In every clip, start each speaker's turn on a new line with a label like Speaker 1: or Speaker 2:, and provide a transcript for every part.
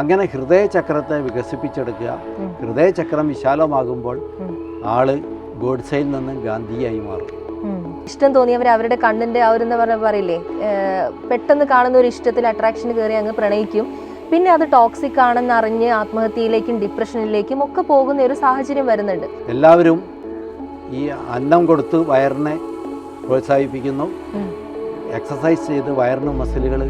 Speaker 1: അങ്ങനെ ഹൃദയചക്രത്തെ വികസിപ്പിച്ചെടുക്കുക. ഹൃദയചക്രം വിശാലമാകുമ്പോൾ ആൾ ഗോഡ്സയിൽ നിന്ന് ഗാന്ധിയായി മാറും.
Speaker 2: ഇഷ്ടം തോന്നിയവർ അവരുടെ കണ്ണിന്റെ ആ ഒരു എന്താ പറയുക പറയില്ലേ പെട്ടെന്ന് കാണുന്ന ഒരു ഇഷ്ടത്തിൽ അട്രാക്ഷന് കയറി അങ്ങ് പ്രണയിക്കും. പിന്നെ അത് ടോക്സിക് ആണെന്ന് അറിഞ്ഞ് ആത്മഹത്യയിലേക്കും ഡിപ്രഷനിലേക്കും ഒക്കെ പോകുന്ന ഒരു സാഹചര്യം വരുന്നുണ്ട്.
Speaker 1: എല്ലാവരും ഈ അന്നം കൊടുത്ത് വയറിനെ പ്രോത്സാഹിപ്പിക്കുന്നു. എക്സസൈസ് ചെയ്ത് വയറിന് മസിലുകൾ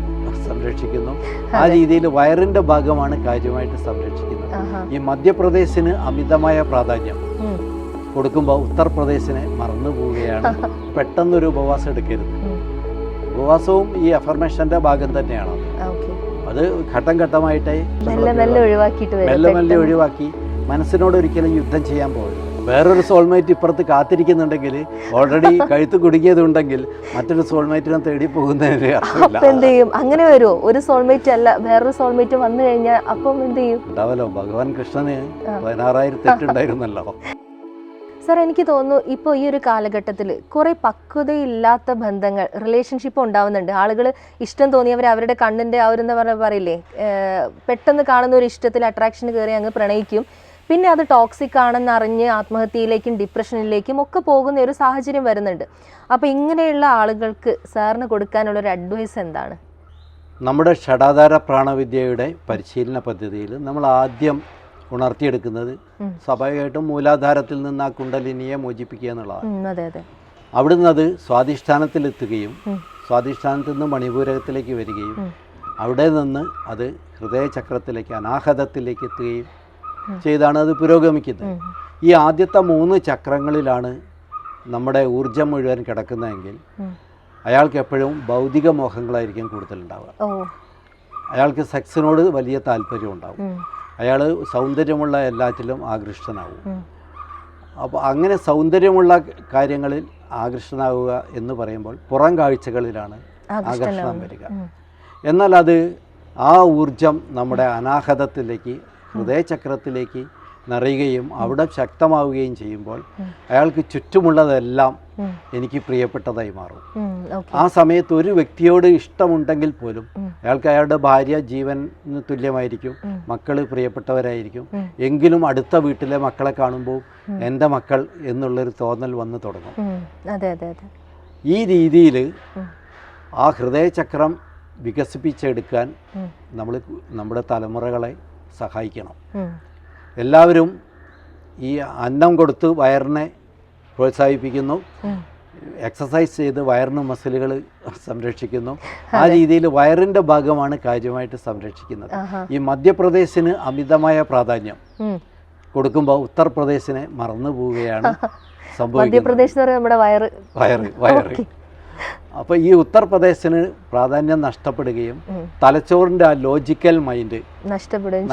Speaker 1: സംരക്ഷിക്കുന്നു. ആ രീതിയിൽ വയറിന്റെ ഭാഗമാണ് കാര്യമായിട്ട് സംരക്ഷിക്കുന്നത്. ഈ മധ്യപ്രദേശിന് അമിതമായ പ്രാധാന്യം. കൊടുക്കുമ്പോൾ ഉത്തർപ്രദേശിനെ മറന്നു പോവുകയാണ്. പെട്ടെന്നൊരു ഉപവാസം എടുക്കരുത്. ഉപവാസവും ഈ അഫർമേഷന്റെ ഭാഗം തന്നെയാണ്. അത് ഘട്ടം ഘട്ടമായിട്ടേ
Speaker 2: മെല്ലെ മെല്ലെ.
Speaker 1: ഒഴിവാക്കി മനസ്സിനോട് ഒരിക്കലും യുദ്ധം ചെയ്യാൻ പോകരുത്. വേറൊരു സോൾമേറ്റ് ഇപ്പുറത്ത് കാത്തിരിക്കുന്നുണ്ടെങ്കിൽ ഓൾറെഡി കഴുത്ത് കുടുങ്ങിയതുണ്ടെങ്കിൽ മറ്റൊരു സോൾമേറ്റിനെ തേടി പോകുന്നതിന്
Speaker 2: അപ്പൊ എന്ത് ചെയ്യും? അങ്ങനെ വരുമോ ഒരു സോൾമേറ്റ് അല്ല വേറൊരു സോൾമേറ്റ് വന്നു കഴിഞ്ഞാൽ അപ്പം എന്ത് ചെയ്യും?
Speaker 1: ഉണ്ടാവല്ലോ ഭഗവാൻ കൃഷ്ണന് പതിനാറായിരത്തി എട്ടുണ്ടായിരുന്നല്ലോ
Speaker 2: സാർ എനിക്ക് തോന്നുന്നു ഇപ്പോൾ ഈ ഒരു കാലഘട്ടത്തിൽ കുറേ പക്വതയില്ലാത്ത ബന്ധങ്ങൾ റിലേഷൻഷിപ്പ് ഉണ്ടാവുന്നുണ്ട്. ആളുകൾ ഇഷ്ടം തോന്നിയവർ അവരുടെ കണ്ണിന്റെ ആ ഒരു എന്താ പറയുക പറയില്ലേ? പെട്ടെന്ന് കാണുന്ന ഒരു ഇഷ്ടത്തിൽ അട്രാക്ഷന് കയറി അങ്ങ് പ്രണയിക്കും. പിന്നെ അത് ടോക്സിക് ആണെന്ന് അറിഞ്ഞ് ആത്മഹത്യയിലേക്കും ഡിപ്രഷനിലേക്കും ഒക്കെ പോകുന്ന ഒരു സാഹചര്യം വരുന്നുണ്ട് അപ്പോൾ ഇങ്ങനെയുള്ള ആളുകൾക്ക് സാറിന് കൊടുക്കാനുള്ള ഒരു അഡ്വൈസ് എന്താണ്
Speaker 1: നമ്മുടെ ഷടാധാര പ്രാണവിദ്യയുടെ പരിശീലന പദ്ധതിയിൽ നമ്മൾ ആദ്യം ഉണർത്തിയെടുക്കുന്നത്. സ്വാഭാവികമായിട്ടും മൂലാധാരത്തിൽ നിന്ന് ആ കുണ്ടലിനിയെ മോചിപ്പിക്കുക എന്നുള്ളതാണ് അവിടുന്ന് അത് സ്വാധിഷ്ഠാനത്തിലെത്തുകയും. സ്വാധിഷ്ഠാനത്തിൽ നിന്ന് മണിപൂരകത്തിലേക്ക് വരികയും അവിടെ നിന്ന് അത് ഹൃദയചക്രത്തിലേക്ക് അനാഹതത്തിലേക്ക് എത്തുകയും. ചെയ്താണ് അത് പുരോഗമിക്കുന്നത്. ഈ ആദ്യത്തെ മൂന്ന് ചക്രങ്ങളിലാണ് നമ്മുടെ ഊർജം മുഴുവൻ കിടക്കുന്നതെങ്കിൽ. അയാൾക്ക് എപ്പോഴും ഭൗതിക മോഹങ്ങളായിരിക്കും കൂടുതലുണ്ടാവുക. അയാൾക്ക് സെക്സിനോട് വലിയ താല്പര്യം ഉണ്ടാവും. അയാൾ സൗന്ദര്യമുള്ള എല്ലാറ്റിലും ആകൃഷ്ടനാവും. അപ്പോൾ അങ്ങനെ സൗന്ദര്യമുള്ള കാര്യങ്ങളിൽ ആകൃഷ്ടനാവുക എന്ന് പറയുമ്പോൾ പുറം കാഴ്ചകളിലാണ് ആകർഷണം വരിക. എന്നാൽ അത് ആ ഊർജം നമ്മുടെ അനാഹതത്തിലേക്ക് ഹൃദയചക്രത്തിലേക്ക് നിറയുകയും അവിടെ ശക്തമാവുകയും ചെയ്യുമ്പോൾ അയാൾക്ക് ചുറ്റുമുള്ളതെല്ലാം എനിക്ക് പ്രിയപ്പെട്ടതായി മാറും. ആ സമയത്ത് ഒരു വ്യക്തിയോട് ഇഷ്ടമുണ്ടെങ്കിൽ പോലും അയാൾക്ക് അയാളുടെ ഭാര്യ ജീവന് തുല്യമായിരിക്കും. മക്കൾ പ്രിയപ്പെട്ടവരായിരിക്കും. എങ്കിലും അടുത്ത വീട്ടിലെ മക്കളെ കാണുമ്പോൾ. എന്റെ മക്കൾ എന്നുള്ളൊരു തോന്നൽ വന്നു തുടങ്ങും. ഈ രീതിയിൽ ആ ഹൃദയചക്രം വികസിപ്പിച്ചെടുക്കാൻ നമ്മൾ നമ്മുടെ തലമുറകളെ സഹായിക്കണം. എല്ലാവരും ഈ അന്നം കൊടുത്ത് വയറിനെ പ്രോത്സാഹിപ്പിക്കുന്നു. എക്സസൈസ് ചെയ്ത് വയറിന് മസിലുകൾ സംരക്ഷിക്കുന്നു. ആ രീതിയിൽ വയറിന്റെ ഭാഗമാണ് കാര്യമായിട്ട് സംരക്ഷിക്കുന്നത്. ഈ മധ്യപ്രദേശിന് അമിതമായ പ്രാധാന്യം. കൊടുക്കുമ്പോൾ ഉത്തർപ്രദേശിനെ മറന്നു പോവുകയാണ് സംഭവം
Speaker 2: മധ്യപ്രദേശ് നമ്മുടെ വയറ്.
Speaker 1: വയറ് വയറ്. അപ്പോൾ ഈ ഉത്തർപ്രദേശിന് പ്രാധാന്യം നഷ്ടപ്പെടുകയും
Speaker 2: തലച്ചോറിന്റെ
Speaker 1: തലച്ചോറിന്റെ ആ ലോജിക്കൽ മൈൻഡ്
Speaker 2: നഷ്ടപ്പെടുകയും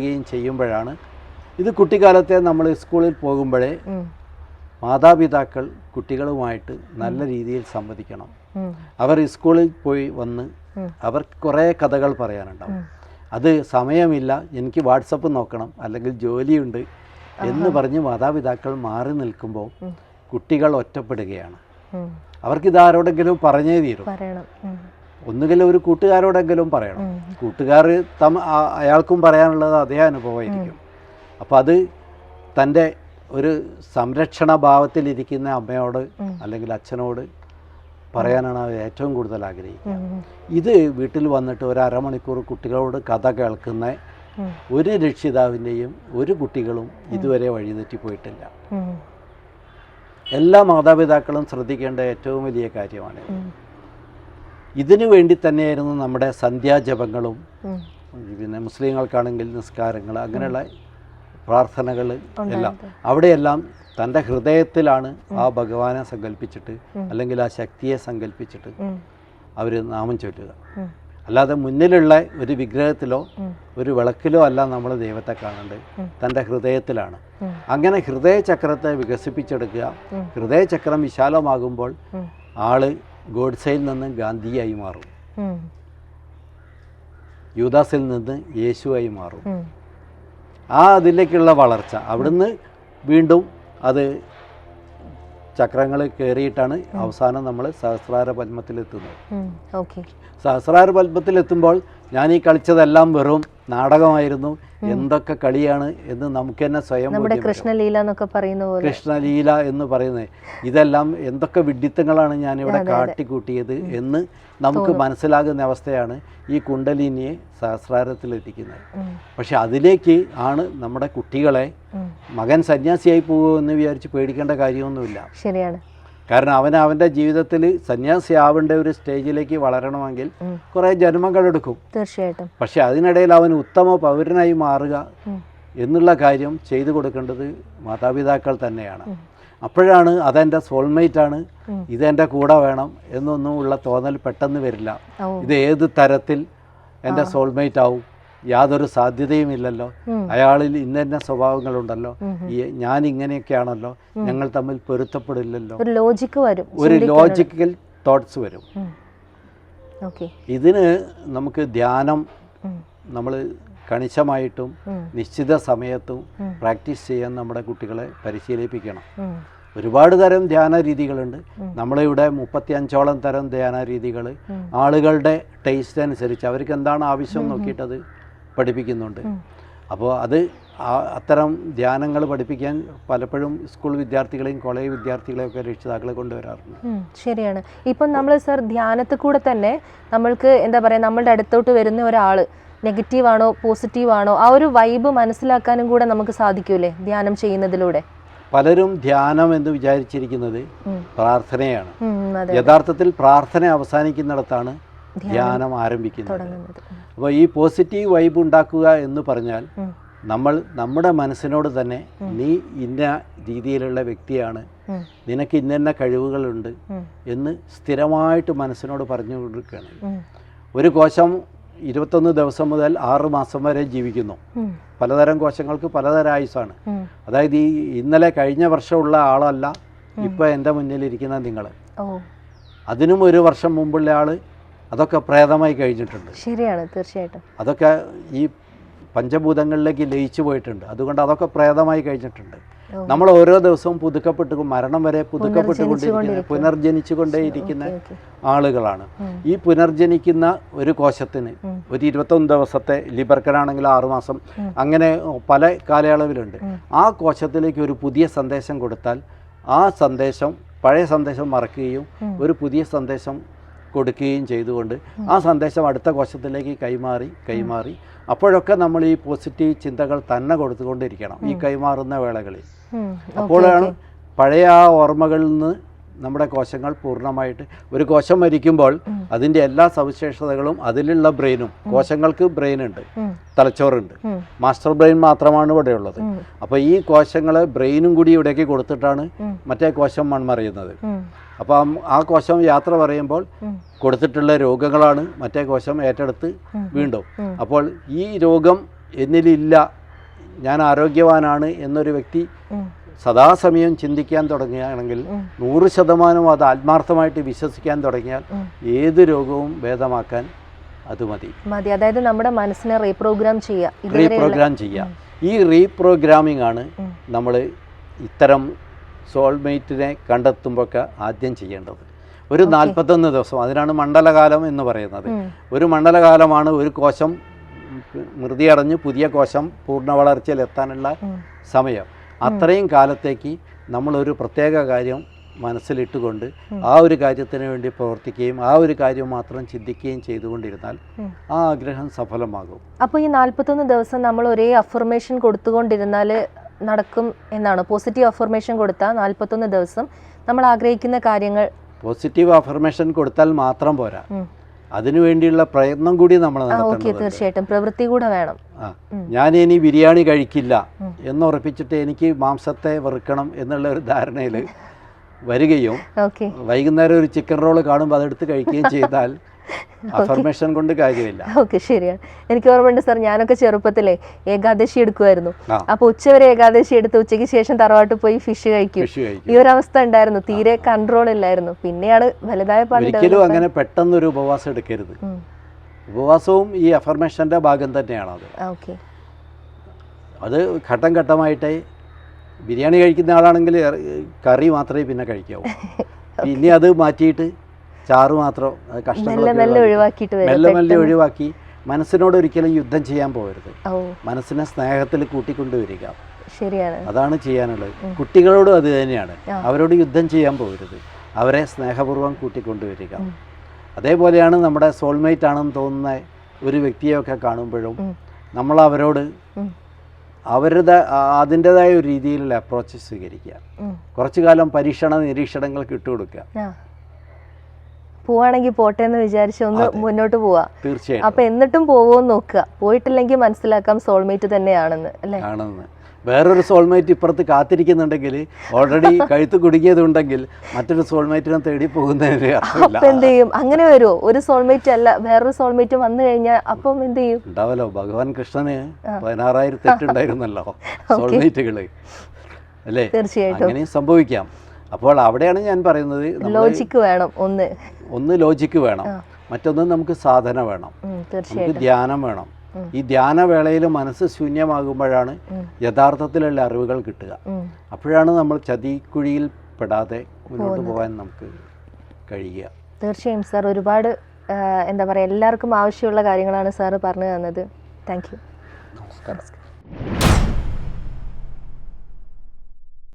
Speaker 2: ചെയ്യും.
Speaker 1: ചെയ്യുമ്പോഴാണ്. ഇത് കുട്ടിക്കാലത്തെ നമ്മൾ സ്കൂളിൽ പോകുമ്പോഴേ മാതാപിതാക്കൾ കുട്ടികളുമായിട്ട് നല്ല രീതിയിൽ സംവദിക്കണം. അവർ സ്കൂളിൽ പോയി വന്ന്
Speaker 2: അവർ
Speaker 1: അവർക്ക് കുറേ കഥകൾ പറയാനുണ്ടാവും. അത് സമയമില്ല എനിക്ക് വാട്സപ്പ് നോക്കണം അല്ലെങ്കിൽ ജോലിയുണ്ട് എന്ന് പറഞ്ഞ് മാതാപിതാക്കൾ മാറി നിൽക്കുമ്പോൾ കുട്ടികൾ ഒറ്റപ്പെടുകയാണ്. അവർക്കിത് ആരോടെങ്കിലും പറഞ്ഞേ തീരും. ഒന്നുകിൽ ഒരു കൂട്ടുകാരോടെങ്കിലും പറയണം. കൂട്ടുകാർ തം അയാൾക്കും പറയാനുള്ളത് അതേ അനുഭവമായിരിക്കും. അപ്പോൾ അത് തന്റെ ഒരു സംരക്ഷണ ഭാവത്തിലിരിക്കുന്ന അമ്മയോട്. അല്ലെങ്കിൽ അച്ഛനോട് പറയാനാണ് അവർ ഏറ്റവും കൂടുതൽ ആഗ്രഹിക്കുക. ഇത് വീട്ടിൽ വന്നിട്ട് ഒരു അരമണിക്കൂർ കുട്ടികളോട് കഥ കേൾക്കുന്ന ഒരു രക്ഷിതാവിന്റെയും ഒരു കുട്ടികളും ഇതുവരെ വഴിതെറ്റിപ്പോയിട്ടില്ല
Speaker 2: ഉം,
Speaker 1: എല്ലാ മാതാപിതാക്കളും ശ്രദ്ധിക്കേണ്ട ഏറ്റവും വലിയ കാര്യമാണ് ഇതിനു വേണ്ടി തന്നെയായിരുന്നു നമ്മുടെ സന്ധ്യാജപങ്ങളും. പിന്നെ മുസ്ലിങ്ങൾക്കാണെങ്കിൽ നിസ്കാരങ്ങൾ അങ്ങനെയുള്ള പ്രാർത്ഥനകൾ എല്ലാം. അവിടെയെല്ലാം തന്റെ ഹൃദയത്തിലാണ് ആ ഭഗവാനെ സങ്കല്പിച്ചിട്ട് അല്ലെങ്കിൽ ആ ശക്തിയെ സങ്കല്പിച്ചിട്ട് അവർ നാമം ചൊല്ലുക. അല്ലാതെ മുന്നിലുള്ള ഒരു വിഗ്രഹത്തിലോ ഒരു വിളക്കിലോ അല്ല നമ്മൾ ദൈവത്തെ കാണേണ്ടത്. തന്റെ ഹൃദയത്തിലാണ്. അങ്ങനെ ഹൃദയചക്രത്തെ വികസിപ്പിച്ചെടുക്കുക. ഹൃദയചക്രം വിശാലമാകുമ്പോൾ ആൾ ഗോഡ്സയിൽ നിന്ന് ഗാന്ധിയായി മാറും. യൂദാസിൽ നിന്ന് യേശുവായി മാറും. ആ അതിലേക്കുള്ള വളർച്ച അവിടുന്ന് വീണ്ടും അത് ചക്രങ്ങൾ കയറിയിട്ടാണ് അവസാനം നമ്മൾ സഹസ്രാര പത്മത്തിലെത്തുന്നത്. സഹസ്രാര പത്മത്തിലെത്തുമ്പോൾ ഞാൻ ഈ കളിച്ചതെല്ലാം വെറും നാടകമായിരുന്നു. എന്തൊക്കെ കളിയാണ് എന്ന് നമുക്ക് തന്നെ സ്വയം
Speaker 2: നമ്മുടെ കൃഷ്ണലീല എന്നൊക്കെ പറയുന്ന പോലെ.
Speaker 1: കൃഷ്ണലീല എന്ന് പറയുന്നത്. ഇതെല്ലാം എന്തൊക്കെ വിഡിത്തങ്ങളാണ് ഞാൻ ഇവിടെ കാട്ടിക്കൂട്ടിയത് എന്ന് നമുക്ക് മനസ്സിലാകുന്ന അവസ്ഥയാണ് ഈ കുണ്ടലിനിയെ സഹസ്രാരത്തിൽ
Speaker 2: എത്തിക്കുന്നത്
Speaker 1: പക്ഷെ അതിലേക്ക് ആണ് നമ്മുടെ കുട്ടികളെ മകൻ സന്യാസിയായി പോകുമെന്ന് വിചാരിച്ച് പേടിക്കേണ്ട കാര്യമൊന്നുമില്ല.
Speaker 2: ശരിയാണ്.
Speaker 1: കാരണം അവൻ അവന്റെ ജീവിതത്തിൽ സന്യാസി ആവേണ്ട ഒരു സ്റ്റേജിലേക്ക് വളരണമെങ്കിൽ കുറെ ജന്മങ്ങൾ എടുക്കും.
Speaker 2: തീർച്ചയായിട്ടും.
Speaker 1: പക്ഷെ അതിനിടയിൽ അവൻ ഉത്തമ പൗരനായി മാറുക എന്നുള്ള കാര്യം ചെയ്തു കൊടുക്കേണ്ടത് മാതാപിതാക്കൾ തന്നെയാണ്. അപ്പോഴാണ് അതെന്റെ സോൾമേറ്റ്
Speaker 2: ആണ്
Speaker 1: ഇതെന്റെ കൂടെ വേണം എന്നൊന്നും ഉള്ള തോന്നൽ പെട്ടെന്ന് വരില്ല. ഇത് ഏത് തരത്തിൽ എന്റെ സോൾമേറ്റ് ആവും? യാതൊരു സാധ്യതയും
Speaker 2: ഇല്ലല്ലോ.
Speaker 1: അയാളിൽ ഇന്ന ഇന്ന സ്വഭാവങ്ങളുണ്ടല്ലോ. ഞാൻ ഇങ്ങനെയൊക്കെയാണല്ലോ ഞങ്ങൾ തമ്മിൽ പൊരുത്തപ്പെടില്ലല്ലോ.
Speaker 2: ഒരു ലോജിക്ക് വരും
Speaker 1: ഒരു ലോജിക്കൽ തോട്ട്സ് വരും. ഇതിന് നമുക്ക് ധ്യാനം നമ്മൾ കണിശമായിട്ടും നിശ്ചിത സമയത്തും പ്രാക്ടീസ് ചെയ്യാൻ നമ്മുടെ കുട്ടികളെ പരിശീലിപ്പിക്കണം. ഒരുപാട് തരം ധ്യാന രീതികളുണ്ട്. നമ്മളിവിടെ മുപ്പത്തിയഞ്ചോളം തരം ധ്യാന രീതികൾ ആളുകളുടെ ടേസ്റ്റ് അനുസരിച്ച് അവർക്ക് എന്താണ് ആവശ്യം നോക്കിയിട്ടത്? പഠിപ്പിക്കുന്നുണ്ട്. അപ്പോൾ അത് അത്തരം ധ്യാനങ്ങൾ പഠിപ്പിക്കാൻ പലപ്പോഴും സ്കൂൾ വിദ്യാർത്ഥികളെയും കോളേജ് വിദ്യാർത്ഥികളെയും ഒക്കെ രക്ഷിതാക്കളെ കൊണ്ടുവരാറുണ്ട്.
Speaker 2: ശരിയാണ്. ഇപ്പം നമ്മൾ സർ ധ്യാനത്തിൽ കൂടെ തന്നെ നമ്മൾക്ക് എന്താ പറയുക നമ്മളുടെ അടുത്തോട്ട് വരുന്ന ഒരാൾ നെഗറ്റീവാണോ പോസിറ്റീവാണോ പോസിറ്റീവ് ആണോ ആ ഒരു വൈബ് മനസ്സിലാക്കാനും കൂടെ നമുക്ക് സാധിക്കൂലേ ധ്യാനം ചെയ്യുന്നതിലൂടെ?
Speaker 1: പലരും ധ്യാനം എന്ന് വിചാരിച്ചിരിക്കുന്നത് പ്രാർത്ഥനയാണ്. യഥാർത്ഥത്തിൽ പ്രാർത്ഥന അവസാനിക്കുന്നിടത്താണ് ധ്യാനം ആരംഭിക്കുന്നത്. അപ്പോൾ ഈ പോസിറ്റീവ് വൈബ് ഉണ്ടാക്കുക എന്ന് പറഞ്ഞാൽ നമ്മൾ നമ്മുടെ മനസ്സിനോട് തന്നെ നീ ഇന്ന രീതിയിലുള്ള വ്യക്തിയാണ്. നിനക്ക് ഇന്ന കഴിവുകളുണ്ട് എന്ന് സ്ഥിരമായിട്ട് മനസ്സിനോട് പറഞ്ഞു കൊടുക്കുകയാണ്. ഒരു കോശം ഇരുപത്തൊന്ന് ദിവസം മുതൽ ആറ് മാസം വരെ ജീവിക്കുന്നു. പലതരം കോശങ്ങൾക്ക് പലതരം ആയുസാണ് അതായത് ഈ ഇന്നലെ കഴിഞ്ഞ വർഷമുള്ള ആളല്ല ഇപ്പോൾ എന്റെ മുന്നിലിരിക്കുന്ന നിങ്ങൾ അതിനും ഒരു വർഷം മുമ്പുള്ള ആൾ അതൊക്കെ പ്രേതമായി കഴിഞ്ഞിട്ടുണ്ട്.
Speaker 2: ശരിയാണ് തീർച്ചയായിട്ടും.
Speaker 1: അതൊക്കെ ഈ പഞ്ചഭൂതങ്ങളിലേക്ക് ലയിച്ചു പോയിട്ടുണ്ട്. അതുകൊണ്ട് അതൊക്കെ പ്രേതമായി കഴിഞ്ഞിട്ടുണ്ട്. നമ്മൾ ഓരോ ദിവസവും പുതുക്കപ്പെട്ട് മരണം വരെ പുതുക്കപ്പെട്ടുകൊണ്ടിരിക്കുന്ന. പുനർജനിച്ചുകൊണ്ടേയിരിക്കുന്ന. ആളുകളാണ്. ഈ പുനർജനിക്കുന്ന ഒരു കോശത്തിന് ഒരു ഇരുപത്തൊന്ന് ദിവസത്തെ ലിബർക്കനാണെങ്കിൽ ആറുമാസം. അങ്ങനെ പല കാലയളവിലുണ്ട്. ആ കോശത്തിലേക്ക് ഒരു പുതിയ സന്ദേശം കൊടുത്താൽ ആ സന്ദേശം പഴയ സന്ദേശം മറക്കുകയും ഒരു പുതിയ സന്ദേശം കൊടുക്കുകയും ചെയ്തുകൊണ്ട് ആ സന്ദേശം അടുത്ത കോശത്തിലേക്ക് കൈമാറി കൈമാറി. അപ്പോഴൊക്കെ നമ്മൾ ഈ പോസിറ്റീവ് ചിന്തകൾ തന്നെ കൊടുത്തുകൊണ്ടിരിക്കണം ഈ കൈമാറുന്ന വേളകളിൽ. അപ്പോഴാണ് പഴയ ആ ഓർമ്മകളിൽ നിന്ന് നമ്മുടെ കോശങ്ങൾ പൂർണമായിട്ട് ഒരു കോശം മരിക്കുമ്പോൾ അതിന്റെ എല്ലാ സവിശേഷതകളും അതിലുള്ള ബ്രെയിനും കോശങ്ങൾക്ക് ബ്രെയിൻ ഉണ്ട് തലച്ചോറുണ്ട്. മാസ്റ്റർ ബ്രെയിൻ മാത്രമാണ് ഇവിടെ ഉള്ളത്. അപ്പോൾ ഈ കോശങ്ങളെ ബ്രെയിനും കൂടി ഇവിടേക്ക് കൊടുത്തിട്ടാണ് മറ്റേ കോശം മൺമറിയുന്നത്.
Speaker 2: അപ്പം
Speaker 1: അപ്പോൾ ആ- കോശം യാത്ര പറയുമ്പോൾ കൊടുത്തിട്ടുള്ള രോഗങ്ങളാണ് മറ്റേ കോശം ഏറ്റെടുത്ത്. വീണ്ടും. അപ്പോൾ ഈ രോഗം എന്നിലില്ല ഞാൻ ആരോഗ്യവാനാണ് എന്നൊരു വ്യക്തി സദാസമയം ചിന്തിക്കാൻ തുടങ്ങുകയാണെങ്കിൽ. നൂറ് ശതമാനവും അത് ആത്മാർത്ഥമായിട്ട് വിശ്വസിക്കാൻ തുടങ്ങിയാൽ. ഏത് രോഗവും ഭേദമാക്കാൻ അത് മതി.
Speaker 2: മതി. അതായത് നമ്മുടെ മനസ്സിനെ റീപ്രോഗ്രാം ചെയ്യുക.
Speaker 1: റീപ്രോഗ്രാം ചെയ്യുക. ഈ റീപ്രോഗ്രാമിംഗ് ആണ് നമ്മൾ ഇത്തരം സോൾമേറ്റിനെ കണ്ടെത്തുമ്പോഴൊക്കെ ആദ്യം ചെയ്യേണ്ടത്. ഒരു നാൽപ്പത്തൊന്ന് ദിവസം അതിനാണ് മണ്ഡലകാലം എന്ന് പറയുന്നത്. ഒരു മണ്ഡലകാലമാണ് ഒരു കോശം മൃതിയടഞ്ഞ് പുതിയ കോശം പൂർണ വളർച്ചയിലെത്താനുള്ള
Speaker 2: എത്താനുള്ള
Speaker 1: സമയം. അത്രയും കാലത്തേക്ക് നമ്മളൊരു പ്രത്യേക കാര്യം മനസ്സിലിട്ടുകൊണ്ട്. ആ ഒരു കാര്യത്തിന് വേണ്ടി പ്രവർത്തിക്കുകയും ആ ഒരു കാര്യം മാത്രം ചിന്തിക്കുകയും ചെയ്തുകൊണ്ടിരുന്നാൽ ആ ആഗ്രഹം സഫലമാകും.
Speaker 2: അപ്പോൾ ഈ നാൽപ്പത്തൊന്ന് ദിവസം നമ്മൾ ഒരേ അഫർമേഷൻ കൊടുത്തുകൊണ്ടിരുന്നാൽ നടക്കും എന്നാണ്. പോസിറ്റീവ് അഫർമേഷൻ കൊടുത്താൽ നാൽപ്പത്തൊന്ന് ദിവസം നമ്മൾ ആഗ്രഹിക്കുന്ന കാര്യങ്ങൾ
Speaker 1: പോസിറ്റീവ് അഫർമേഷൻ കൊടുത്താൽ മാത്രം പോരാ. അതിനുവേണ്ടിയുള്ള പ്രയത്നം കൂടി നമ്മൾ
Speaker 2: തീർച്ചയായിട്ടും. പ്രവൃത്തി കൂടെ വേണം.
Speaker 1: ഞാൻ ഇനി ബിരിയാണി കഴിക്കില്ല
Speaker 2: എന്ന്
Speaker 1: എന്നുറപ്പിച്ചിട്ട് എനിക്ക് മാംസത്തെ വെറുക്കണം എന്നുള്ള ഒരു ധാരണയിൽ വരികയും വൈകുന്നേരം ഒരു ചിക്കൻ റോൾ കാണുമ്പോൾ അതെടുത്ത് കഴിക്കുകയും ചെയ്താൽ അഫർമേഷൻ കൊണ്ട് കാര്യമില്ല.
Speaker 2: ഓക്കെ ശരിയാണ്. എനിക്ക് ഓർമ്മയുണ്ട് സാർ ഞാനൊക്കെ ചെറുപ്പത്തിലെ ഏകാദശി എടുക്കുമായിരുന്നു.
Speaker 1: അപ്പൊ
Speaker 2: അപ്പോൾ ഉച്ചവരെ ഏകാദശി എടുത്ത് ഉച്ചയ്ക്ക് ശേഷം തറവാട്ട് പോയി ഫിഷ് കഴിക്കും. ഈ ഒരു അവസ്ഥ ഉണ്ടായിരുന്നു. തീരെ കൺട്രോൾ ഇല്ലായിരുന്നു. പിന്നെയാണ് വലുതായ
Speaker 1: ഒരിക്കലും അങ്ങനെ പെട്ടെന്നൊരു ഉപവാസം എടുക്കരുത്. ഉപവാസവും ഈ അഫർമേഷന്റെ ഭാഗം തന്നെയാണ്
Speaker 2: അത്
Speaker 1: അത് ഘട്ടം ഘട്ടമായിട്ട് ബിരിയാണി കഴിക്കുന്ന ആളാണെങ്കിൽ കറി മാത്രമേ പിന്നെ കഴിക്കാവൂ. പിന്നെ അത് മാറ്റിയിട്ട് ചാറ് മാത്രം അത്
Speaker 2: മെല്ലെ മെല്ലെ ഒഴിവാക്കിയിട്ട്
Speaker 1: മെല്ലെ. ഒഴിവാക്കി. മനസ്സിനോട് ഒരിക്കലും യുദ്ധം ചെയ്യാൻ പോകരുത്. മനസ്സിനെ സ്നേഹത്തിൽ കൂട്ടിക്കൊണ്ടുവരിക.
Speaker 2: ശരിയാണ്.
Speaker 1: അതാണ് ചെയ്യാനുള്ളത്. കുട്ടികളോടും അത് തന്നെയാണ്. അവരോട് യുദ്ധം ചെയ്യാൻ പോകരുത്. അവരെ സ്നേഹപൂർവം കൂട്ടിക്കൊണ്ടുവരിക. അതേപോലെയാണ് നമ്മുടെ സോൾമേറ്റ് ആണെന്ന് തോന്നുന്ന ഒരു വ്യക്തിയൊക്കെ കാണുമ്പോഴും. നമ്മൾ അവരോട് അവരുടെ അതിന്റെതായ ഒരു രീതിയിലുള്ള അപ്രോച്ച് സ്വീകരിക്കുക. കുറച്ചു കാലം പരീക്ഷണ നിരീക്ഷണങ്ങൾക്ക് ഇട്ടുകൊടുക്കുക.
Speaker 2: പോവാണെങ്കിൽ പോട്ടെ എന്ന് വിചാരിച്ച് ഒന്ന്. മുന്നോട്ട് പോവാ.
Speaker 1: തീർച്ചയായും
Speaker 2: അപ്പൊ എന്നിട്ടും പോവോന്ന് നോക്കുക. പോയിട്ടില്ലെങ്കിൽ മനസ്സിലാക്കാം സോൾമേറ്റ് തന്നെയാണെന്ന് അല്ലേ?
Speaker 1: ആണെന്ന്. വേറൊരു സോൾമേറ്റ് ഇപ്പുറത്ത് കാത്തിരിക്കുന്നുണ്ടെങ്കിൽ ഓൾറെഡി കഴുത്ത് കുടുങ്ങിയതുണ്ടെങ്കിൽ മറ്റൊരു സോൾമേറ്റിനെ തേടി പോകുന്നതിന്
Speaker 2: അപ്പൊ എന്ത് ചെയ്യും? അങ്ങനെ വരുമോ ഒരു സോൾമേറ്റ് അല്ല വേറൊരു സോൾമേറ്റ് വന്നു കഴിഞ്ഞാൽ അപ്പം എന്ത് ചെയ്യും?
Speaker 1: ഉണ്ടാവല്ലോ. ഭഗവാൻ കൃഷ്ണന് പതിനാറായിരത്തി എട്ടുണ്ടായിരുന്നല്ലോ സോൾമേറ്റുകൾ അല്ലേ?
Speaker 2: തീർച്ചയായിട്ടും.
Speaker 1: അങ്ങനെയും സംഭവിക്കാം. അപ്പോൾ അവിടെയാണ് ഞാൻ പറയുന്നത്
Speaker 2: ലോജിക്ക് വേണം ഒന്ന്.
Speaker 1: ഒന്ന് ലോജിക്ക് വേണം. മറ്റൊന്ന് നമുക്ക് സാധന വേണം. നമുക്ക് ധ്യാനം വേണം.
Speaker 2: ഈ
Speaker 1: ഈ ധ്യാനവേളയിൽ മനസ്സ് ശൂന്യമാകുമ്പോഴാണ് യഥാർത്ഥത്തിലുള്ള അറിവുകൾ കിട്ടുക. അപ്പോഴാണ് നമ്മൾ ചതിക്കുഴിയിൽ പെടാതെ മുന്നോട്ട് പോകാൻ നമുക്ക് കഴിയുക.
Speaker 2: തീർച്ചയായും സാർ ഒരുപാട് എന്താ പറയുക എല്ലാവർക്കും ആവശ്യമുള്ള കാര്യങ്ങളാണ് സാർ പറഞ്ഞു തന്നത്. താങ്ക് യു
Speaker 1: നമസ്കാരം.